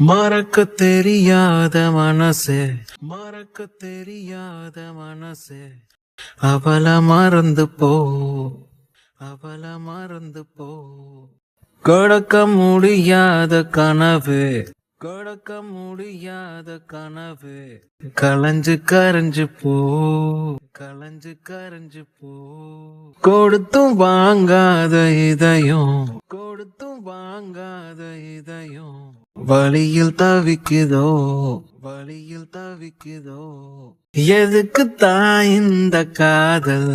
மறக்க தெரியாத மனசே மறக்க தெரியாத மனசே. அவள மறந்து போ அவள மறந்து போ. கடக்க முடியாத கனவு கடக்க முடியாத கனவு. கலைஞ்சு கரைஞ்சு போ கலைஞ்சு கரைஞ்சு போ. கொடுத்தும் வாங்காத இதயம் கொடுத்தும் வாங்காத இதயம். வழியில் தவிக்குதோ வழியில் தவிக்குதோ. எதுக்கு தான் இந்த காதல்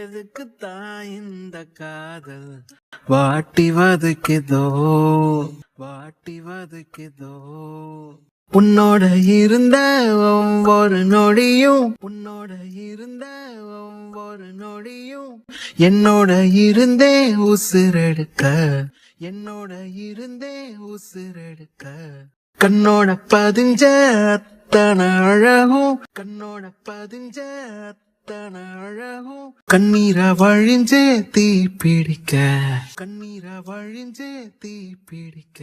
எதுக்கு தான் இந்த காதல்? வாட்டி வதைக்குதோ வாட்டி வதைக்குதோ. உன்னோட இருந்த ஒவ்வொரு நொடியும் உன்னோட இருந்த ஒவ்வொரு நொடியும் என்னோட இருந்தே உசிரெடுக்க என்னோட இருந்தே உசிரெடுக்க. கண்ணோட பதிஞ்ச அத்தனை அழகும் கண்ணோட பதிஞ்ச அத்தனை அழகும். கண்ணீரை வழிஞ்சே தீ பிடிக்க. கண்ணீரை வழிஞ்சே தீ பிடிக்க.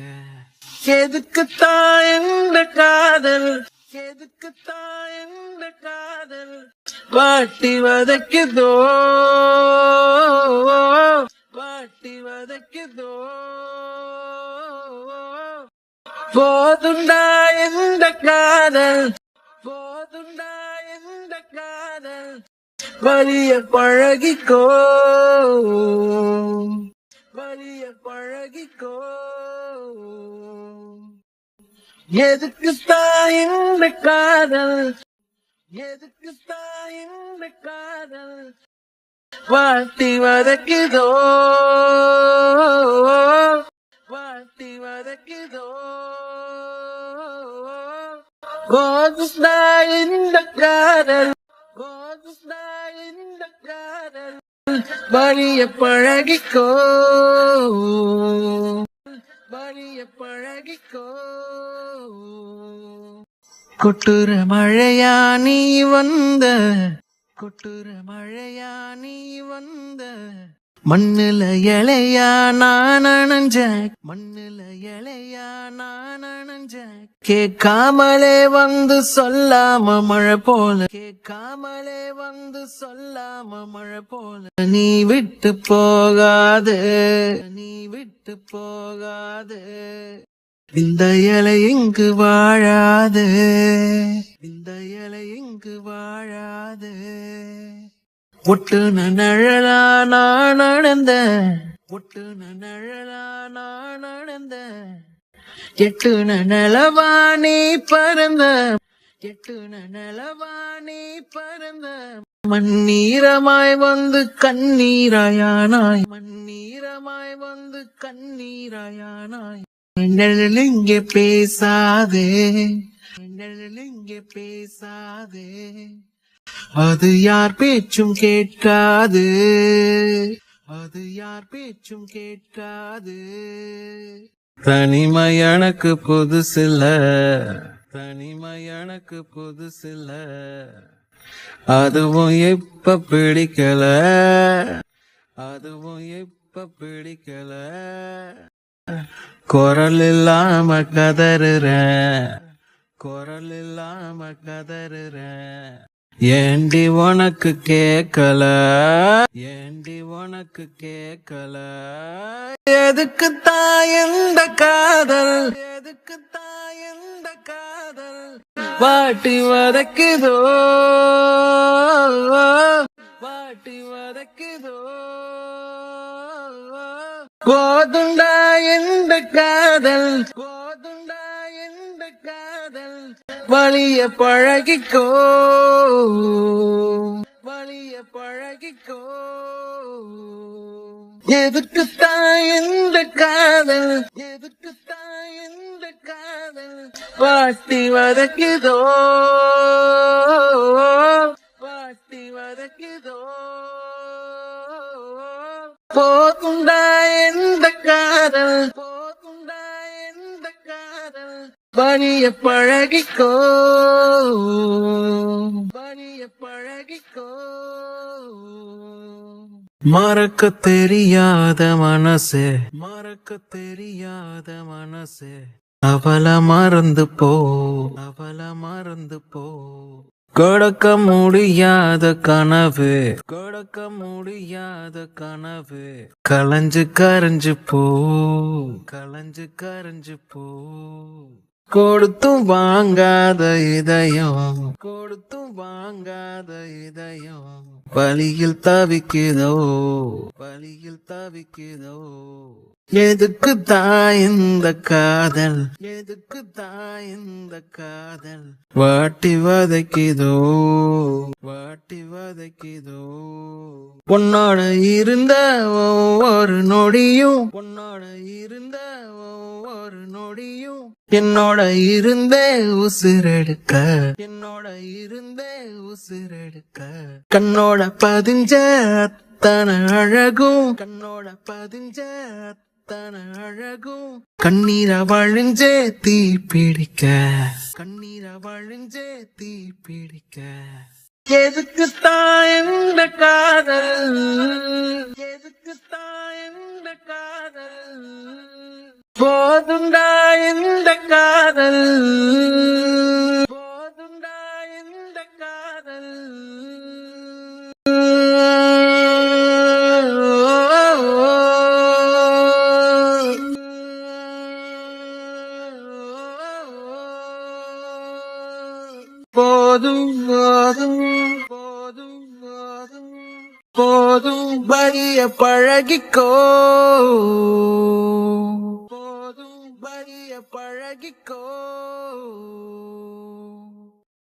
எதுக்கு தான் இந்த காதல்? எதுக்கு தான் இந்த காதல்? வாட்டி வதைக்குதோ? வாட்டி வதைக்குதோ? போதுண்டா இந்த காதல்? வலிய பழகிக்கோ. வலிய பழகிக்கோ. எதுக்கு தாயின் காதல் எதுக்கு தாயின் காதல் வாழ்த்தி வதக்குதோ. வாழ்த்தி வதக்குதோ. போதுஸ்தா இந்த காதல் கோதுஸ்தா இந்த பழகிக்கோ. வழிய பழகிக்கோ. கொட்டுற மழையா நீ வந்த கொட்டுற மழையா நீ வந்த மண்ணுல இலையா நான் அணைஞ்ச மண்ணுல இலையா நான் அணைஞ்ச. கேட்காமலே வந்து சொல்லாம மழை போல கேட்காமலே வந்து சொல்லாம மழை போல. நீ விட்டு போகாது நீ விட்டு போகாது. இந்த இலை இங்கு வாழாது இந்த இலை இங்கு வாழாது. பொட்டு நழலா நான் நடந்த பொட்டு நழலா நான் நடந்த எட்டு நிலவா நீ பறந்த எட்டு நிலவா நீ பறந்த. மண்ணீரமாய் வந்து கண்ணீராயானாய் மண்ணீரமாய் வந்து கண்ணீராயானாய். நிழல் இங்கே பேசாதே நிழல் இங்கே பேசாதே. அது யார் பேச்சும் கேட்காது. அது யார் பேச்சும் கேட்காது. தனிமை எனக்கு புதுசில்ல. தனிமை எனக்கு புதுசில்ல. அதுவும் இப்ப பிடிக்கல. அதுவும் இப்ப பிடிக்கல. குரல் இல்லாம கதறுறேன். குரல் இல்லாம கதறுறேன். ஏண்டி உனக்கு கேக்கல? ஏண்டி உனக்கு கேக்கல? எதுக்கு தாயந்த காதல்? எதுக்கு தாயந்த காதல்? வாட்டி வதக்குதோ? வாட்டி வதக்குதோ? போதுண்டா எந்த காதல் போதுண்டா எந்த காதல்? வலிய பழகிக்கோ. வலிய பழகிக்கோ. எதுக்கு தான் எந்த காதல்? எதுக்கு தான் எந்த காதல்? வாட்டி வதக்குதோ. வாட்டி வதக்குதோ. போதுண்டா காதல் பழகிக்கோ வலிய பழகிக்கோ மறக்க தெரியாத மனசே மறக்க தெரியாத மனசே. அவள மறந்து போ அவள மறந்து போ. கொடுக்க முடியாத கனவு கொடுக்க முடியாத கனவு. கலைஞ்சு கரைஞ்சு போ கலைஞ்சு கரைஞ்சு போ. கொடுத்தும் வாங்காத இதயம் கொடுத்தும் வாங்காத இதயம். பலியில் தவிக்குதோ பலியில் தவிக்குதோ எதுக்கு தான் இந்த காதல்? எதுக்கு தான் இந்த காதல்? வாட்டி வதக்கிதோ? வாட்டி வதக்கிதோ? உன்னோட இருந்த ஒவ்வொரு நொடியும் உன்னோட இருந்த ஒவ்வொரு நொடியும் என்னோட இருந்தே உசிரெடுக்க என்னோட இருந்தே உசிரெடுக்க. கண்ணோட பதிஞ்ச அத்தனை அழகும் கண்ணோட பதிஞ்ச அத்தனை அழகும். கண்ணீரை வழிஞ்சே தீ பிடிக்க. கண்ணீரை வழிஞ்சே தீ பிடிக்க. எதுக்கு தான் காதல்? எதுக்கு தான் காதல்? போதுண்டா இந்த போதும் வழிய பழகிக்கோ. போதும் வழிய பழகிக்கோ.